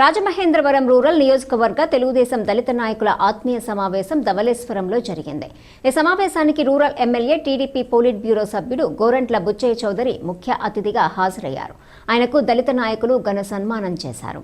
Rajamahendravaram rural నియోజకవర్గ తెలుగుదేశం దళిత నాయకుల ఆత్మీయ సమావేశం ధవలేశ్వరంలో జరిగింది. ఈ సమావేశానికి rural MLA TDP politburo సభ్యుడు గోరంట్ల బుచ్చయ్య చౌదరి ముఖ్య అతిథిగా హాజరయ్యారు. ఆయనకు దళిత నాయకులు ఘన సన్మానం చేశారు.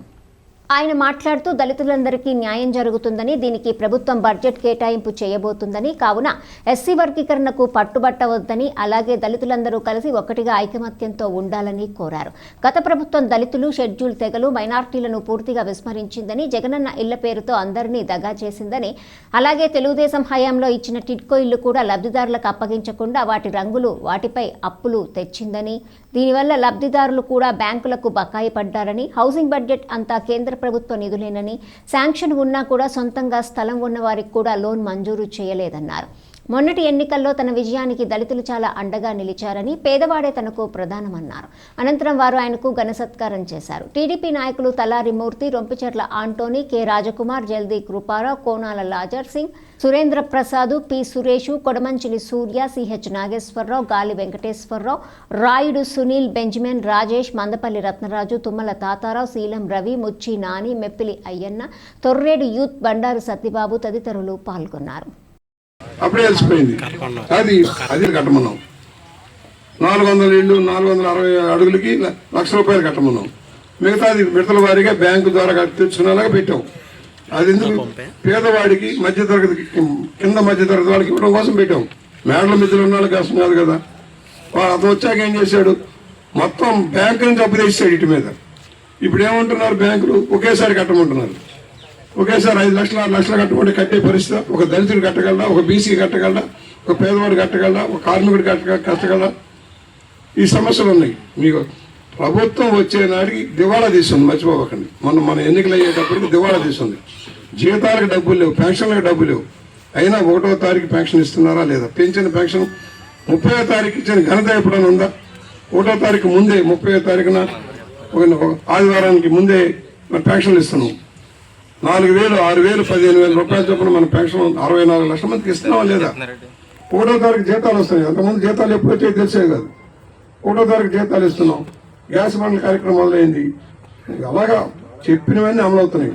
ఆయన మాట్లాడుతూ దళితులందరికీ న్యాయం జరుగుతుందని దీనికి ప్రభుత్వం బడ్జెట్ కేటాయింపు చేయబోతుందని కావున ఎస్సీ వర్గీకరణకు పట్టుబట్టవద్దని అలాగే దళితులందరూ కలిసి ఒక్కటిగా ఐకమత్యంతో ఉండాలని కోరారు. గత ప్రభుత్వం దళితులు షెడ్యూల్ తెగలు మైనార్టీలను పూర్తిగా విస్మరించిందని జగనన్న ఇళ్ళ పేరుతో అందరినీ దగా చేసిందని అలాగే తెలుగుదేశం హయాంలో ఇచ్చిన టిడ్కో ఇల్లు కూడా లబ్ధిదారులకు అప్పగించకుండా వాటి రంగులు వాటిపై అప్పులు తెచ్చిందని దీనివల్ల లబ్ధిదారులు కూడా బ్యాంకులకు బకాయి పడ్డారని హౌసింగ్ బడ్జెట్ అంతా కేంద్ర ప్రభుత్వ నిధులేనని శాంక్షన్ ఉన్నా కూడా సొంతంగా స్థలం ఉన్న వారికి కూడా లోన్ మంజూరు చేయలేదన్నారు. మొన్నటి ఎన్నికల్లో తన విజయానికి దళితులు చాలా అండగా నిలిచారని పేదవాడే తనకు ప్రధానమన్నారు. అనంతరం వారు ఆయనకు ఘనసత్కారం చేశారు. టీడీపీ నాయకులు Talari Murthy Rompicherla Antony K. Rajkumar Jaldi Kruparao Konala Lazar Singh Surendra Prasad P. Suresh Kodamanchili Surya CH Nageswararao Gali Venkateswararao Rayudu Sunil Benjamin Rajesh Mandapalli Ratnaraju Tummala Tatarao Seelam Ravi Muchi Nani Meppili Ayyanna Torredu youth Bandaru Satyababu తదితరులు పాల్గొన్నారు. అప్పుడే తెలిసిపోయింది అది అది కట్టమన్నాం. నాలుగు వందల ఇళ్ళు నాలుగు వందల అరవై అడుగులకి లక్ష రూపాయలు కట్టమన్నాం. మిగతాది విడతల వారీగా బ్యాంకు ద్వారా తెచ్చుకునేలాగా పెట్టాం. అది ఎందుకు? పేదవాడికి మధ్యతరగతి కింద మధ్యతరగతి వాళ్ళకి ఇవ్వడం కోసం పెట్టాం. మేడల మిద్దెలు ఉన్న వాళ్ళకి కష్టం కాదు కదా. అతను వచ్చాక ఏం చేశాడు? మొత్తం బ్యాంకు నుంచి అప్పు తెచ్చాడు ఇటు మీద. ఇప్పుడు ఏమంటున్నారు బ్యాంకులు? ఒకేసారి కట్టమంటున్నారు. ఒకేసారి ఐదు లక్షలు ఆరు లక్షలు కట్టుకుంటే కట్టే పరిస్థితి. ఒక దళితుడు కట్టగలరా ఒక బీసీ కట్టగలరా ఒక పేదవాడు కట్టగలరా ఒక కార్మికుడు కట్ట కట్టగలరా ఈ సమస్యలు ఉన్నాయి. మీకు ప్రభుత్వం వచ్చే నాటికి దివాళా తీస్తుంది మర్చిపోకండి. మొన్న మన ఎన్నికలు అయ్యేటప్పటికి దివాళా తీస్తుంది. జీతాలకు డబ్బులు లేవు పెన్షన్లకు డబ్బులు లేవు. అయినా ఒకటో తారీఖు పెన్షన్ ఇస్తున్నారా లేదా? పెంచిన పెన్షన్ ముప్పై తారీఖు ఇచ్చిన ఘనత ఎప్పుడైనా ఉందా? ఒకటో తారీఖు ముందే ముప్పై తారీఖున ఒక ఒక ఆదివారానికి ముందే మన పెన్షన్లు ఇస్తున్నాం. నాలుగు వేలు ఆరు వేలు పదిహేను వేల రూపాయల చొప్పున మన పెన్షన్ అరవై నాలుగు లక్షల మందికి ఇస్తున్నావా లేదా? ఒకటో తారీఖు జీతాలు వస్తాయి అంతకుముందు జీతాలు ఎప్పుడు వచ్చాయి తెలిసే కాదు. ఒకటో తారీఖు జీతాలు ఇస్తున్నాం. గ్యాస్ బండ్ల కార్యక్రమం మొదలైంది అలాగా చెప్పినవన్నీ అమలవుతున్నాయి.